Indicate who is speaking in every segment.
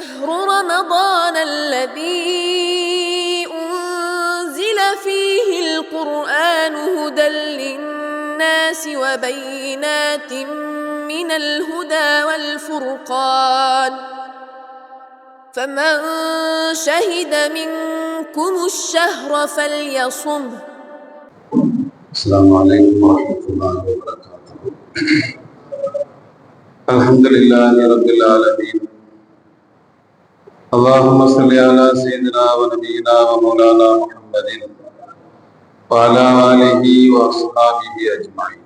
Speaker 1: شهر رمضان الذي أنزل فيه القرآن هدى للناس وبينات من الهدى والفرقان. فمن شهد منكم الشهر فليصمه
Speaker 2: السلام عليكم ورحمة الله وبركاته. الحمد لله رب العالمين. اللهم صل على سيدنا ونبينا ومولانا محمد وعلى آله وأصحابه أجمعين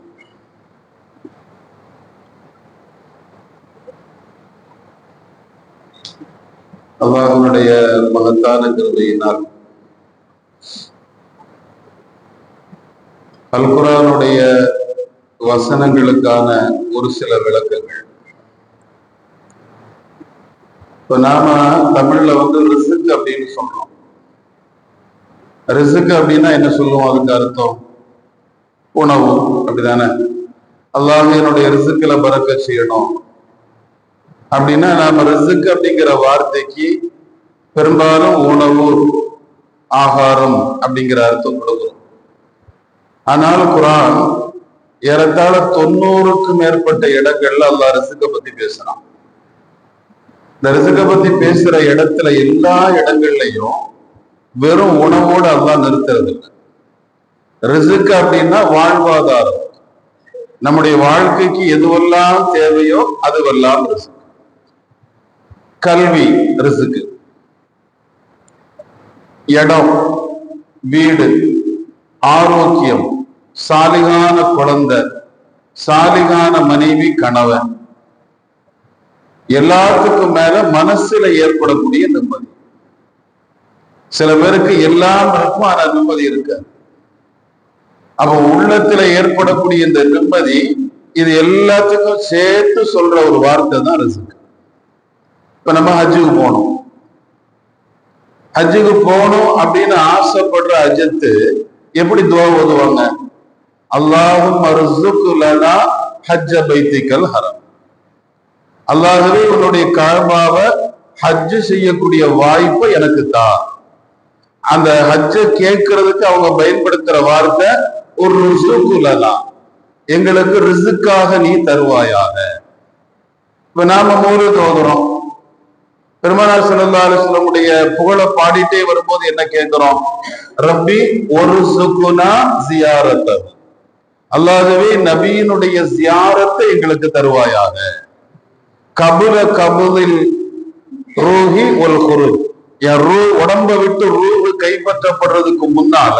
Speaker 2: அல்லாஹனுடைய மகத்தான கிருபையினால் அல்குரானுடைய வசனங்களுக்கான ஒரு சில விளக்கங்கள் இப்ப நாம தமிழ்ல வந்து ரிசுக்கு அப்படின்னு சொல்றோம். ரிசுக்கு அப்படின்னா என்ன சொல்லுவோம்? அதுக்கு அர்த்தம் உணவு. அப்படிதானே? அல்லாஹ் என்னுடைய ரிசுக்கில பறக்க செய்யணும். அப்படின்னா நாம ரிசுக்கு அப்படிங்கிற வார்த்தைக்கு பெரும்பாலும் உணவு ஆகாரம் அப்படிங்கிற அர்த்தம் கொடுக்குறோம். ஆனால் குரான் ஏறத்தாழ தொண்ணூறுக்கும் மேற்பட்ட இடங்கள்ல அல்லாஹ் ரிசுக்கை பத்தி பேசுறான். இந்த ரிசுக்க பத்தி பேசுற இடத்துல எல்லா இடங்கள்லையும் வெறும் உணவோடு அல்லா நிறுத்துறது இல்லை. ரிசுக்கு அப்படின்னா வாழ்வாதாரம். நம்முடைய வாழ்க்கைக்கு எதுவெல்லாம் தேவையோ அதுவெல்லாம் ரிசுக்கு. கல்வி ரிசுக்கு. இடம் வீடு ஆரோக்கியம் சாலிகான குழந்தை சாலிகான மனைவி கணவன். எல்லாத்துக்கும் மேல மனசுல ஏற்படக்கூடிய நிம்மதி. சில பேருக்கு எல்லாம் இருக்கும் ஆனா நிம்மதி இருக்காது அப்ப உள்ளத்துல ஏற்படக்கூடிய இந்த நிம்மதி இது எல்லாத்துக்கும் சேர்த்து சொல்ற ஒரு வார்த்தை தான் ரிசுக்கு இப்ப நம்ம ஹஜ்ஜுக்கு போனோம் ஹஜ்ஜுக்கு போகணும் அப்படின்னு ஆசைப்படுற அஜத்து எப்படி துவா ஓதுவாங்க? அல்லாஹும் ஹஜ்ஜ பைத்திக்கல் ஹரம். அல்லாகவே உன்னுடைய காபாவை ஹஜ்ஜு செய்யக்கூடிய வாய்ப்பை எனக்கு தா. அந்த ஹஜ்ஜ கேட்கறதுக்கு அவங்க பயன்படுத்துற வார்த்தை ஒரு ருசுக்குலனா எங்களுக்கு ரிசுக்காக நீ தருவாயாக. இப்ப நாம மூணு தோதுறோம். பெருமானார் சல்லா புகழை பாடிட்டே வரும்போது என்ன கேட்கிறோம்? ரப்பி ஒரு சுக்குனா ஜியாரத்தை அல்லாதவே நபியினுடைய ஜியாரத்தை எங்களுக்கு தருவாயாக. கபுல கபுலில் ரூஹி ஒரு குரு என் ரூ உடம்ப விட்டு ரூஹு கைப்பற்றப்படுறதுக்கு முன்னால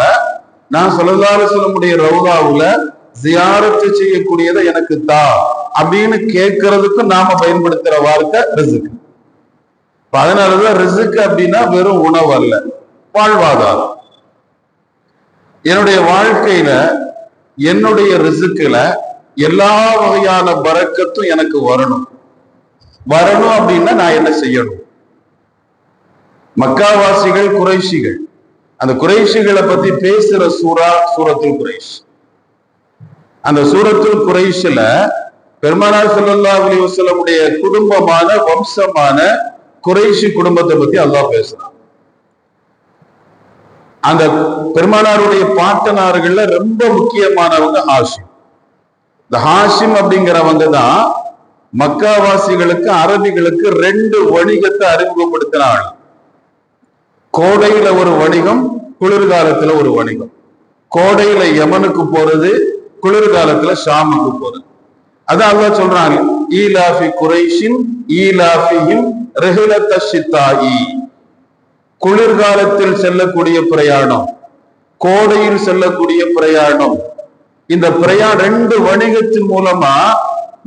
Speaker 2: நான் சொல்லுதார சொல்ல முடிய ரவுதாவுல ஜியாரத்து செய்யக்கூடியதை எனக்கு தா அப்படின்னு கேட்கறதுக்கு நாம பயன்படுத்துற வார்த்தை ரிசுக்கு அதனாலதான் ரிசுக்கு அப்படின்னா வெறும் உணவு அல்ல வாழ்வாதாரம். என்னுடைய வாழ்க்கையில என்னுடைய ரிசுக்குல எல்லா வகையான பறக்கத்தும் எனக்கு வரணும். வரணும் அப்படின்னா நான் என்ன செய்யணும்? மக்காவாசிகள் குறைஷிகள். அந்த குறைஷிகளை பத்தி பேசுற சூரா சூரத்துல் குறைஷ். அந்த சூரத்துல் குறைஷில பெருமானார் சல்லா அலி வசலமுடைய குடும்பமான வம்சமான குறைஷி குடும்பத்தை பத்தி அல்லாஹ் பேசுறான். அந்த பெருமானாருடைய பாட்டனார்கள்ல ரொம்ப முக்கியமானவங்க ஹாஷிம். இந்த ஹாஷிம் அப்படிங்கிறவங்க தான் மக்காவாசிகளுக்கு அரபிகளுக்கு ரெண்டு வணிகத்தை அறிமுகப்படுத்தினாள். கோடையில ஒரு வணிகம் குளிர்காலத்துல ஒரு வணிகம். கோடையில யமனுக்கு போறது குளிர்காலத்துல ஷாமுக்கு போறது. அதான் அல்லா சொல்றாங்க ஈலாஃபி குறைஷின் ஈலாஃபியும் சித்தாயி குளிர்காலத்தில் செல்லக்கூடிய பிரயாணம் கோடையில் செல்லக்கூடிய பிரயாணம். இந்த பிரயாணம் ரெண்டு வணிகத்தின் மூலமா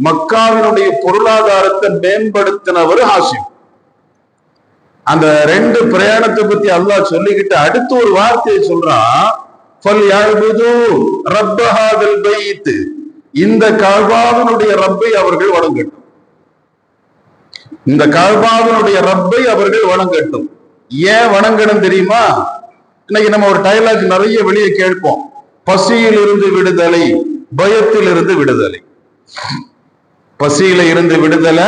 Speaker 2: மக்காவினுடைய பொருளாதாரத்தை மேம்படுத்தினவர் ஹாசிம் அந்த ரெண்டு பிரயாணத்தை பத்தி அல்லாஹ் சொல்லிக்கிட்டு அடுத்து ஒரு வார்த்தையை சொல்றான் இந்த கல்பாவினுடைய ரப்பை அவர்கள் வணங்கட்டும். இந்த கல்பாவினுடைய ரப்பை அவர்கள் வணங்கட்டும். ஏன் வணங்கணும் தெரியுமா? இன்னைக்கு நம்ம ஒரு டைலாக் நிறைய வெளியே கேட்போம். பசியில் இருந்து விடுதலை பயத்தில் இருந்து விடுதலை. பசியில இருந்து விடுதலை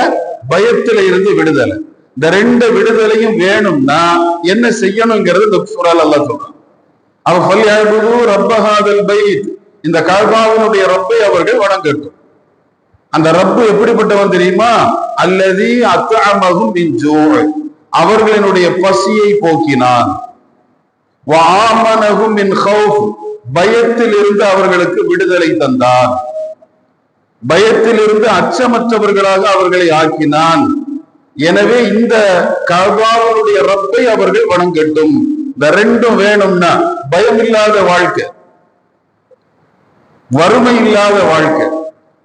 Speaker 2: பயத்துல இருந்து விடுதலை. இந்த ரெண்டு விடுதலையும் வேணும்னா என்ன செய்யணுங்கிறது இந்த சூறால் அல்லா சொல்றான். அவ ஃபல்யஅபுது ரப்பஹாதல் பைத். இந்த கல்பாவினுடைய ரப்பை அவர்கள் வணங்கட்டும். அந்த ரப்பு எப்படிப்பட்டவன் தெரியுமா? அல்லது அத்தாமகும் மின் அவர்களினுடைய பசியை போக்கினான். வஆமனஹும் மின் பயத்தில் இருந்து அவர்களுக்கு விடுதலை தந்தான். பயத்திலிருந்து அச்சமற்றவர்களாக அவர்களை ஆக்கினான். எனவே இந்த கபாவனுடைய ரப்பை அவர்கள் வணங்கட்டும். இந்த ரெண்டும் வேணும்னா பயம் இல்லாத வாழ்க்கை. வறுமை இல்லாத வாழ்க்கை.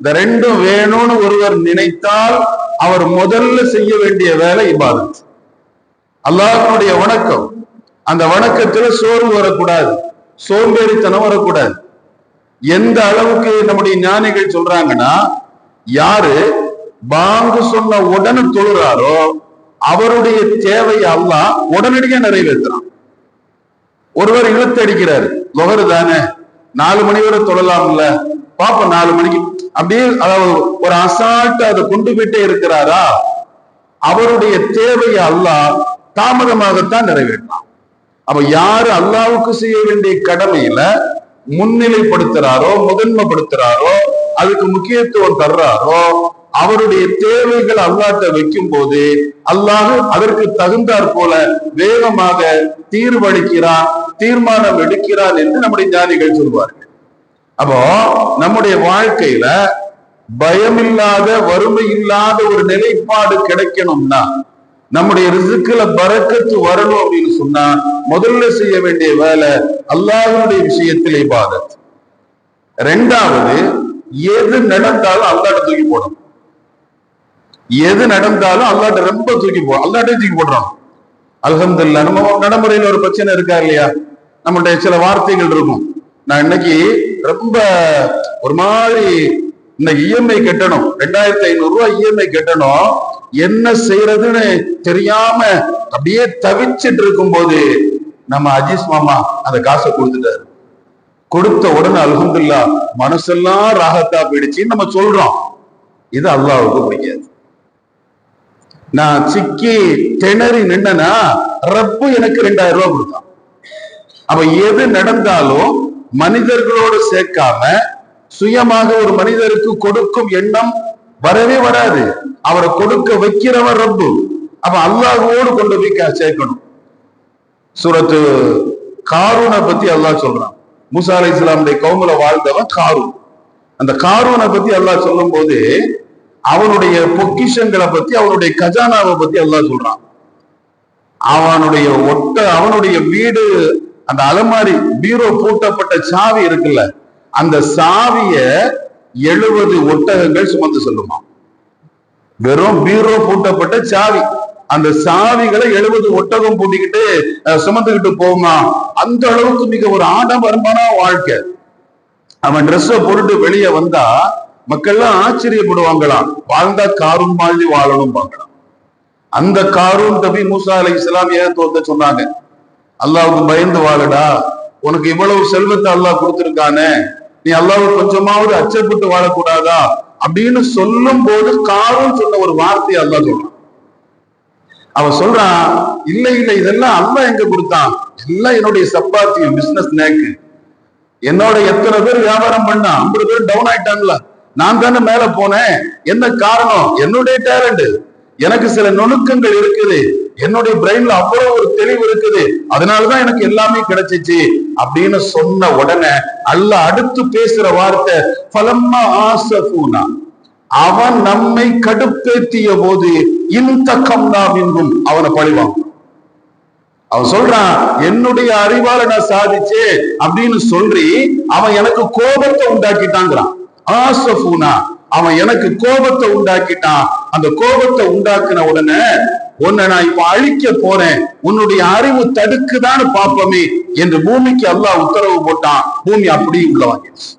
Speaker 2: இந்த ரெண்டும் வேணும்னு ஒருவர் நினைத்தால் அவர் முதல்ல செய்ய வேண்டிய வேலை இபாதத். அல்லாஹனுடைய வணக்கம். அந்த வணக்கத்துல சோர்வு வரக்கூடாது. சோம்பேறித்தனம் வரக்கூடாது. எந்த அளவுக்கு நம்முடைய ஞானிகள் சொல்றாங்கன்னா யாரு பாங்கு சொன்ன உடனே தொழுறாரோ அவருடைய தேவை அல்ல உடனடியா நிறைவேற்றுறான். ஒருவர் இழுத்தடிக்கிறாரு லொகரு தானே நாலு மணி வரை தொழலாம்ல பாப்போம் நாலு மணிக்கு அப்படியே அதாவது ஒரு அசால்ட்டு அதை கொண்டு போயிட்டே இருக்கிறாரா? அவருடைய தேவையை அல்லாஹ் தாமதமாகத்தான் நிறைவேற்றலாம் அப்ப யாரு அல்லாவுக்கு செய்ய வேண்டிய கடமையில முன்னிலைப்படுத்துறாரோ முதன்மைப்படுத்துறாரோ அதுக்கு முக்கியத்துவம் தர்றாரோ அவருடைய தேவைகள் அல்லாட்ட வைக்கும் போது அல்லாஹ் அதற்கு தகுந்தாற் போல வேகமாக தீர்வளிக்கிறான் தீர்மானம் எடுக்கிறான் என்று நம்முடைய ஞானிகள் சொல்வார்கள். அப்போ நம்முடைய வாழ்க்கையில பயமில்லாத வறுமை இல்லாத ஒரு நிலைப்பாடு கிடைக்கணும்னா நம்முடைய ரிசுக்குல பறக்கத்து வரணும் அப்படின்னு சொன்னா முதல்ல செய்ய வேண்டிய வேலை அல்லாஹனுடைய விஷயத்தில் இபாதத். ரெண்டாவது எது நடந்தாலும் அல்லாட்ட தூக்கி போடணும். எது நடந்தாலும் அல்லாட்ட ரொம்ப தூக்கி போ அல்லாட்டே தூக்கி போடுறோம் அலகம்துல்லா நம்ம நடைமுறையில ஒரு பிரச்சனை இருக்கா இல்லையா? நம்மளுடைய சில வார்த்தைகள் இருக்கும். நான் இன்னைக்கு ரொம்ப ஒரு மாதிரி இந்த இஎம்ஐ கட்டணும். ரெண்டாயிரத்தி ஐநூறு ரூபாய் இஎம்ஐ கட்டணும். என்ன செய்யறதுன்னு தெரியாம அப்படியே தவிச்சிட்டு இருக்கும்போது நம்ம அஜீஸ் மாமா அந்த காசை கொடுத்துட்டாரு. கொடுத்த உடனே அலகுந்துல்லா மனசெல்லாம் ராகத்தா போயிடுச்சுன்னு நம்ம சொல்றோம். இது அல்லாவுக்கு பிடிக்காது. நான் சிக்கி திணறி நின்னா ரப்பு எனக்கு ரெண்டாயிரம் ரூபாய் கொடுத்தான். அப்ப எது நடந்தாலும் மனிதர்களோடு சேர்க்காம சுயமாக ஒரு மனிதருக்கு கொடுக்கும் எண்ணம் வரவே வராது. அவரை கொடுக்க வைக்கிறவன் ரப்பு. அப்ப அல்லாஹோடு கொண்டு போய் சேர்க்கணும். சூரத்து காரூனை பத்தி அல்லாஹ் சொல்றான். மூசா அலி இஸ்லாமுடைய கவுமுல வாழ்ந்தவன் காரூன். அந்த காரூனை பத்தி அல்லாஹ் சொல்லும் போது அவனுடைய பொக்கிஷங்களை பத்தி அவனுடைய கஜானாவை பத்தி அல்லாஹ் சொல்றான். அவனுடைய ஒட்ட அவனுடைய வீடு அந்த அலமாரி பீரோ பூட்டப்பட்ட சாவி இருக்குல்ல அந்த சாவிய எழுபது ஒட்டகங்கள் சுமந்து செல்லுமா? வெறும் பீரோ பூட்டப்பட்ட சாவி. அந்த சாவிகளை எழுபது ஒட்டகம் பூட்டிக்கிட்டு சுமந்துக்கிட்டு போமா அந்த அளவுக்கு மிக ஒரு ஆடம்பரமான வாழ்க்கை. அவன் ட்ரெஸ்ஸை போட்டுட்டு வெளியே வந்தா மக்கள்லாம் ஆச்சரியப்படுவாங்களாம். வாழ்ந்தா காரும் மாதிரி வாழணும் பார்க்கலாம். அந்த காரும் தபி மூசா அலை இஸ்லாம் ஏன் தோத்த சொன்னாங்க? அல்லாவுக்கு பயந்து வாழடா. உனக்கு இவ்வளவு செல்வத்தை அல்லாஹ் கொடுத்துருக்கானே. நீ அல்லாவை கொஞ்சமாவது அச்சப்பட்டு வாழக்கூடாதா? அப்படின்னு சொல்லும் போது காரும் சொன்ன ஒரு வார்த்தையை அல்லா சொல்றான். அவன் சொல்றான் இல்ல இல்ல இதெல்லாம் அல்லாஹ் எங்க கொடுத்தான்? எல்லாம் என்னுடைய சப்பாத்தியம் பிசினஸ் நேக்கு என்னோட எத்தனை பேர் வியாபாரம் பண்ணா ஐம்பது பேர் டவுன் ஆயிட்டாங்கல்ல. நான் தானே மேல போனேன். என்ன காரணம்? என்னுடைய டேலண்ட் எனக்கு சில நுணுக்கங்கள் இருக்குது. என்னுடைய பிரெயின்ல அவ்வளவு ஒரு தெளிவு இருக்குது. அதனாலதான் எனக்கு எல்லாமே கிடைச்சிச்சு. அப்படின்னு சொன்ன உடனே அல்ல அடுத்து பேசுற வார்த்தை பலம்மா ஆசூனா அவன் நம்மை கடுப்பேத்திய போது இந்த கம்னாவின்கும் அவனை பழிவான் அவன் சொல்றான் என்னுடைய அறிவால நான் சாதிச்சே அப்படின்னு சொல்லி அவன் எனக்கு கோபத்தை உண்டாக்கிட்டாங்கிறான். ஆசஃபூனா அவன் எனக்கு கோபத்தை உண்டாக்கிட்டான். அந்த கோபத்தை உண்டாக்குன உடனே உன்னை நான் இப்ப அழிக்க போறேன். உன்னுடைய அறிவு தடுக்குதான்னு பார்ப்போமே என்று பூமிக்கு அல்லாஹ் உத்தரவு போட்டான். பூமி அப்படியே உள்ள வாங்கிடுச்சு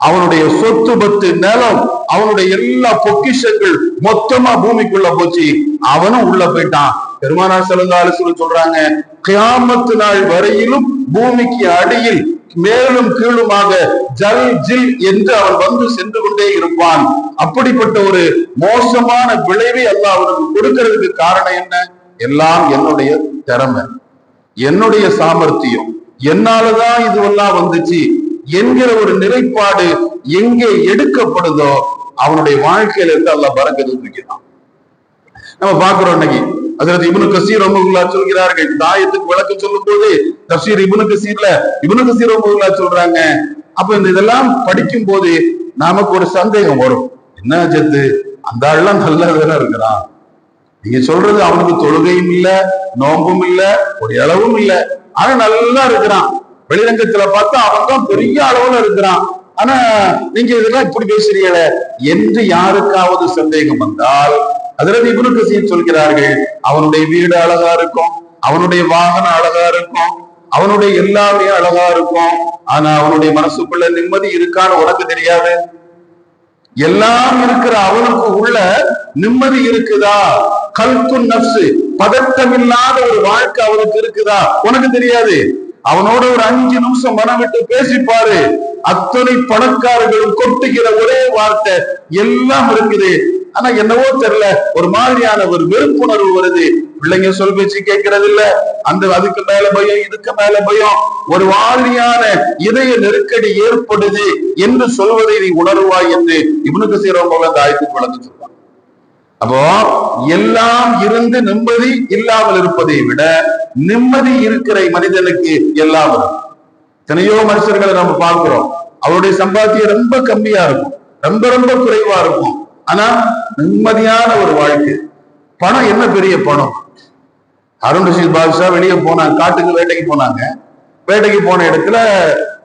Speaker 2: அவனுடைய சொத்து பத்து நிலம் அவனுடைய எல்லா பொக்கிஷங்கள் மொத்தமா பூமிக்குள்ள போச்சு. அவனும் உள்ள போயிட்டான். பெருமானார் செல்லா அலிசுல சொல்றாங்க கியாமத்து நாள் வரையிலும் பூமிக்கு அடியில் மேலும் கீழுமாக ஜல் ஜில் என்று அவன் வந்து சென்று கொண்டே இருப்பான். அப்படிப்பட்ட ஒரு மோசமான விளைவை அல்ல அவனுக்கு கொடுக்கிறதுக்கு காரணம் என்ன? எல்லாம் என்னுடைய திறமை என்னுடைய சாமர்த்தியம். என்னாலதான் இதுவெல்லாம் வந்துச்சு என்கிற ஒரு நிலைப்பாடு எங்கே எடுக்கப்படுதோ அவனுடைய வாழ்க்கையில இருந்து அல்ல பறக்கிறது தூக்கினான் நம்ம பாக்குறோம் இன்னைக்கு அதற்கு இவனு கசீர் ரஹ்மத்துல்லாஹ் சொல்கிறார்கள். தாயத்துக்கு விளக்கம் சொல்லும் போது தப்சீர் இபுனு கசீர்ல இபுனு கசீர் ரஹ்மத்துல்லாஹ் சொல்றாங்க. அப்ப இந்த இதெல்லாம் படிக்கும் போது நமக்கு ஒரு சந்தேகம் வரும். என்ன ஜத்து? அந்த ஆள்லாம் நல்லா வேலை இருக்கிறான். நீங்க சொல்றது அவனுக்கு தொழுகையும் இல்ல நோம்பும் இல்ல ஒரு அளவும் இல்ல. ஆனா நல்லா இருக்கிறான். வெளிரங்கத்துல பார்த்தா அவன் தான் பெரிய அளவுல இருக்கிறான். ஆனா நீங்க இதெல்லாம் இப்படி பேசுறீங்களே என்று யாருக்காவது சந்தேகம் வந்தால் அதிரதி இப்னு கசீர் சொல்கிறார்கள் அவனுடைய வீடு அழகா இருக்கும் அவனுடைய வாகனம் அழகா இருக்கும் அவனுடைய எல்லாமே அழகா இருக்கும். ஆனா அவனுடைய மனசுக்குள்ள நிம்மதி இருக்கான்னு உனக்கு தெரியாது? எல்லாம் இருக்கிற அவனுக்கு உள்ள நிம்மதி இருக்குதா? கல்கு நப்சு பதட்டமில்லாத ஒரு வாழ்க்கை அவனுக்கு இருக்குதா? உனக்கு தெரியாது. அவனோட ஒரு அஞ்சு நிமிஷம் மனம் விட்டு பேசிப்பாரு. அத்தனை பணக்காரர்களும் கொட்டுகிற ஒரே வார்த்தை எல்லாம் இருக்குது. ஆனா என்னவோ தெரியல ஒரு மாதிரியான ஒரு வெறுப்புணர்வு வருது. பிள்ளைங்க சொல் பேச்சு கேட்கறது இல்ல. அந்த அதுக்கு மேல பயம் இதுக்கு மேல பயம். ஒரு மாதிரியான இதய நெருக்கடி ஏற்படுது என்று சொல்வதை நீ உணர்வாய் என்று இவனுக்கு சீரமாக அந்த ஆய்வுக்கு வளர்ந்து சொல்றான் அப்போ எல்லாம் இருந்து நிம்மதி இல்லாமல் இருப்பதை விட நிம்மதி இருக்கிற மனிதனுக்கு எல்லாம் வரும். எத்தனையோ மனுஷர்களை நம்ம பார்க்கிறோம். அவருடைய சம்பாத்தியம் ரொம்ப கம்மியா இருக்கும். ரொம்ப ரொம்ப குறைவா இருக்கும். ஆனா நிம்மதியான ஒரு வாழ்க்கை. பணம் என்ன பெரிய பணம்? அருண் ரஷீத் பாதுஷா வெளியே போனாங்க காட்டுக்கு வேட்டைக்கு போனாங்க. வேட்டைக்கு போன இடத்துல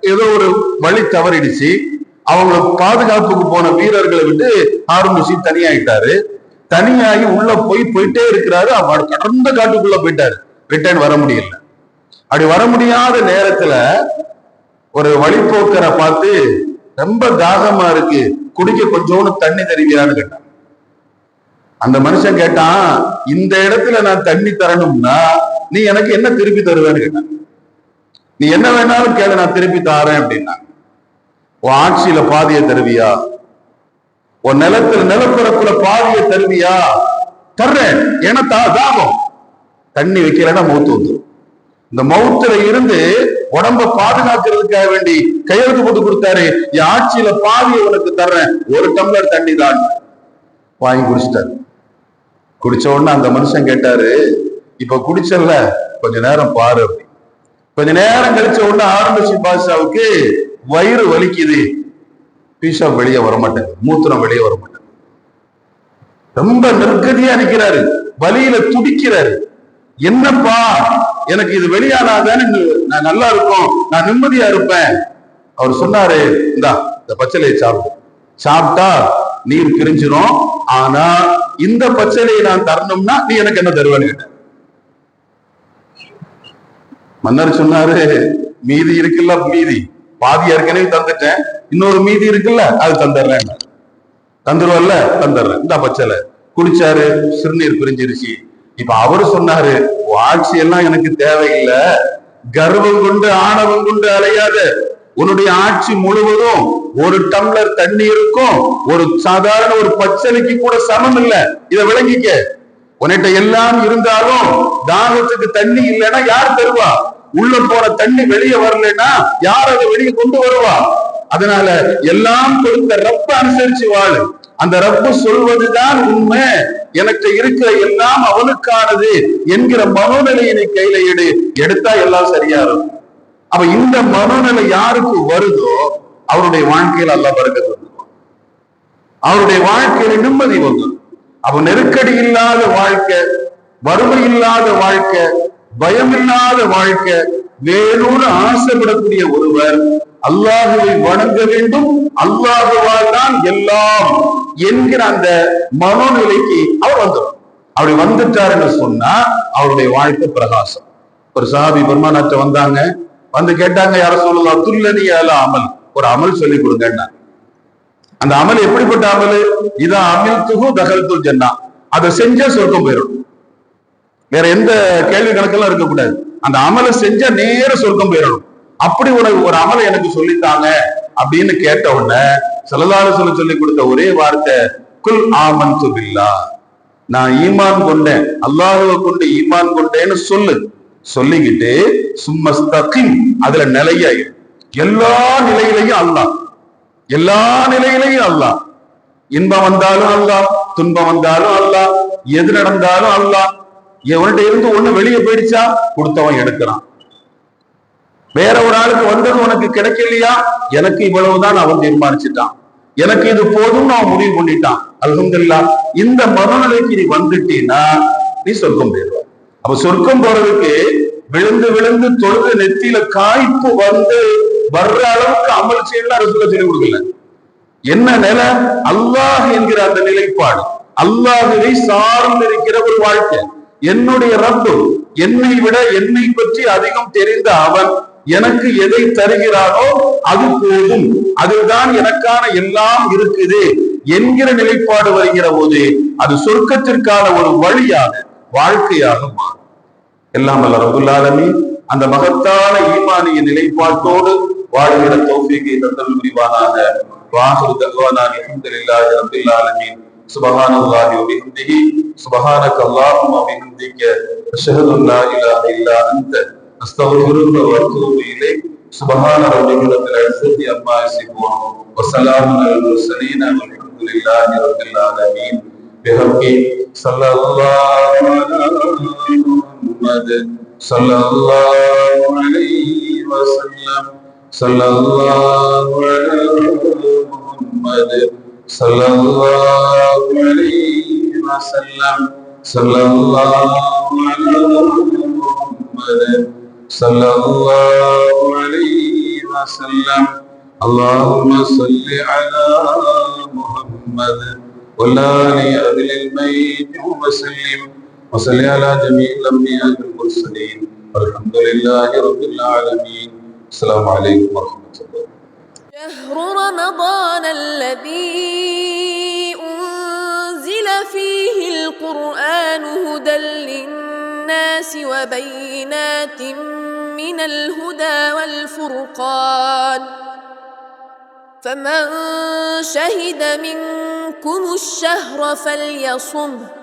Speaker 2: ஏதோ ஒரு வழி தவறிடுச்சு. அவங்க பாதுகாப்புக்கு போன வீரர்களை விட்டு ஹாரூன் ரஷீத் தனியாயிட்டாரு. தனியாகி உள்ள போய் போயிட்டே இருக்கிறாரு. அவர் கடந்த காட்டுக்குள்ள போயிட்டாரு. ரிட்டர்ன் வர முடியல. அப்படி வர முடியாத நேரத்துல ஒரு வழிபோக்கரை பார்த்து ரொம்ப தாகமா இருக்கு. குடிக்க கொஞ்சோன்னு தண்ணி தருவியான்னு கேட்டான் அந்த மனுஷன் கேட்டான் இந்த இடத்துல நான் தண்ணி தரணும்னா நீ எனக்கு என்ன திருப்பி தருவேன்னு கேட்டான் நீ என்ன வேணாலும் கேளு நான் திருப்பி தாரேன் அப்படின்னா. உன் ஆட்சியில பாதிய தருவியா? உன் நிலத்துல நிலப்பரப்புல பாதிய தருவியா? தர்றேன். ஏன்னா தா- தண்ணி வைக்கலன்னா மௌத்து வந்துடும் இந்த மௌத்துல இருந்து உடம்ப பாதுகாக்கிறதுக்காக வேண்டி கையெழுத்து போட்டு கொடுத்தாரு. என் ஆட்சியில பாதியை உனக்கு தர்றேன். ஒரு டம்ளர் தண்ணி தான். வாங்கி குடிச்சிட்டாரு. குடிச்ச உடனே அந்த மனுஷன் கேட்டாரு இப்ப குடிச்சல கொஞ்ச நேரம் பாரு அப்படி. கொஞ்ச நேரம் கழிச்ச உடனே ஆரம்பிச்சு பாஷாவுக்கு வயிறு வலிக்குது. பீஷா வெளியே வர மாட்டேன் மூத்திரம் வெளியே வரமாட்டேன் ரொம்ப நெருக்கடியா நிக்கிறாரு. வலியில துடிக்கிறாரு. என்னப்பா எனக்கு இது வெளியானாதானே நான் நல்லா இருக்கும் நான் நிம்மதியா இருப்பேன். அவர் சொன்னாரு இந்தா இந்த பச்சலையை சாப்பிடு. சாப்பிட்டா நீர் பிரிஞ்சிடும் ஆனா இந்த பச்சலையை நான் தரணும்னா நீ எனக்கு என்ன தருவேன்னு கேட்ட மன்னர் சொன்னாரு மீதி இருக்குல்ல மீதி. பாதி ஏற்கனவே தந்துட்டேன் இன்னொரு மீதி இருக்குல்ல அது தந்துடுறேன். தந்துடுவல்ல தந்துடுறேன். இந்த பச்சலை குடிச்சாரு சிறுநீர் பிரிஞ்சிருச்சு. இப்ப அவரு சொன்னாரு "உன் ஆட்சி எல்லாம் எனக்கு தேவையில்லை. கர்வம் கொண்டு ஆணவம் கொண்டு அலையாத. உன்னுடைய ஆட்சி முழுவதும் ஒரு டம்ளர் தண்ணி இருக்கும். ஒரு சாதாரண ஒரு பச்சனைக்கு கூட சமம் இல்ல. இத விளங்கிக்க. உன்கிட்ட எல்லாம் இருந்தாலும் தாகத்துக்கு தண்ணி இல்லைன்னா யார் தருவா? உள்ள போன தண்ணி வெளியே வரலைன்னா யார் அதை வெளியே கொண்டு வருவா? அதனால எல்லாம் கொடுத்த ரப்ப அனுசரிச்சு வாழு. அந்த ரப்பு சொல்வதுதான் உண்மை. எனக்கு இருக்கிற எல்லாம் அவனுக்கானது என்கிற மனோநிலையை நீ கையில எடு. எடுத்தா எல்லாம் சரியா இருக்கும் அப்ப இந்த மனோநிலை யாருக்கு வருதோ அவருடைய வாழ்க்கையில் அல்ல பறக்கத்து அவருடைய வாழ்க்கையில நிம்மதி வந்துடும். அவ நெருக்கடி இல்லாத வாழ்க்கை வறுமை இல்லாத வாழ்க்கை பயம் இல்லாத வாழ்க்கை வேணும்னு ஆசைப்படக்கூடிய ஒருவர் அல்லாஹுவை வணங்க வேண்டும். அல்லாஹுவால் தான் எல்லாம் என்கிற அந்த மனோநிலைக்கு அவர் வந்துடும் அப்படி வந்துட்டாருன்னு சொன்னா அவருடைய வாழ்க்கை பிரகாசம். ஒரு சாபி பெருமானாற்ற வந்தாங்க. வந்து கேட்டாங்க யார சொல்லலாம் துல்லனி அமல். ஒரு அமல் சொல்லி கொடுங்கன்னா அந்த அமல் எப்படிப்பட்ட அமல்? இதான் அமில் துகு தகல் துல் ஜன்னா. அதை செஞ்சா சொர்க்கம் போயிடும். வேற எந்த கேள்வி கணக்கெல்லாம் இருக்கக்கூடாது. அந்த அமலை செஞ்சா நேர சொர்க்கம் போயிடணும். அப்படி ஒரு ஒரு அமலை எனக்கு சொல்லித்தாங்க அப்படின்னு கேட்ட உடனே செல்லதால சொல்ல சொல்லி கொடுத்த ஒரே வார்த்தை குல் ஆமன் பில்லா. நான் ஈமான் கொண்டேன். அல்லாஹுவை கொண்டு ஈமான் கொண்டேன்னு சொல்லு. சொல்லிக்கிட்டு சும்மஸ்தகிம் அதுல நிலையாயி. எல்லா நிலையிலையும் அல்லாஹ். எல்லா நிலையிலையும் அல்லாஹ். இன்பம் வந்தாலும் அல்லாஹ் துன்பம் வந்தாலும் அல்லாஹ். எது நடந்தாலும் அல்லாஹ். எவன்கிட்ட இருந்து ஒண்ணு வெளியே போயிடுச்சா? கொடுத்தவன் எடுக்கிறான். வேற ஒரு ஆளுக்கு வந்தது உனக்கு கிடைக்கலையா? எனக்கு இவ்வளவுதான் அவன் தீர்மானிச்சுட்டான். எனக்கு இது போதும் அவன் முடிவு பண்ணிட்டான். அல்ஹம்துலில்லாஹ் இந்த மனநிலைக்கு நீ வந்துட்டீன்னா நீ சொர்க்கம் போயிடுவ. அப்ப சொர்க்கம் போறதுக்கு விழுந்து விழுந்து தொழுது நெத்தியில காய்ப்பு வந்து வர்ற அளவுக்கு அமல் செய்யலாம் அரசுல சொல்லி கொடுக்கல. என்ன நிலை? அல்லாஹ் என்கிற அந்த நிலைப்பாடு. அல்லாஹுவை சார்ந்திருக்கிற ஒரு வாழ்க்கை. என்னுடைய ரப்பு என்னை விட என்னை பற்றி அதிகம் தெரிந்த அவன் எனக்கு எதை தருகிறாரோ அது போதும். அதுதான் எனக்கான எல்லாம் இருக்குது என்கிற நிலைப்பாடு வருகிற போது அது சொர்க்கத்திற்கான ஒரு வழியாக வாழ்க்கையாக மாறும். எல்லாம் அல்ல ரபுல் அந்த மகத்தான ஈமானிய நிலைப்பாட்டோடு வாழ்கிற தோஃபிகை தந்தல் புரிவானாக வாகுரு தக்வானா அல்ஹம்துலில்லாஹி ரப்பில் ஆலமீன். சுப்ஹானல்லாஹி வ பிஹம்திஹி. சுப்ஹானக அல்லாஹும்ம வ பிஹம்திக அஷ்ஹது அன் லா இலாஹ نستغفرك ونتوب إليك سبحان ربك رب العزة عما يصفون وسلام على المرسلين والحمد لله رب العالمين بحق صلى الله على محمد صلى الله عليه وسلم صلى الله على محمد صلى الله عليه وسلم صلى الله على محمد صلى الله عليه وسلم. اللهم صل على محمد والآل أهل البيت وسلم. وصل على جميع الأنبياء والمرسلين. والحمد لله رب العالمين. السلام عليكم ورحمة الله.
Speaker 1: شهر رمضان الذي أنزل فيه القرآن هدى للناس وبينات من الهدى والفرقان. فمن شهد منكم الشهر فليصمه.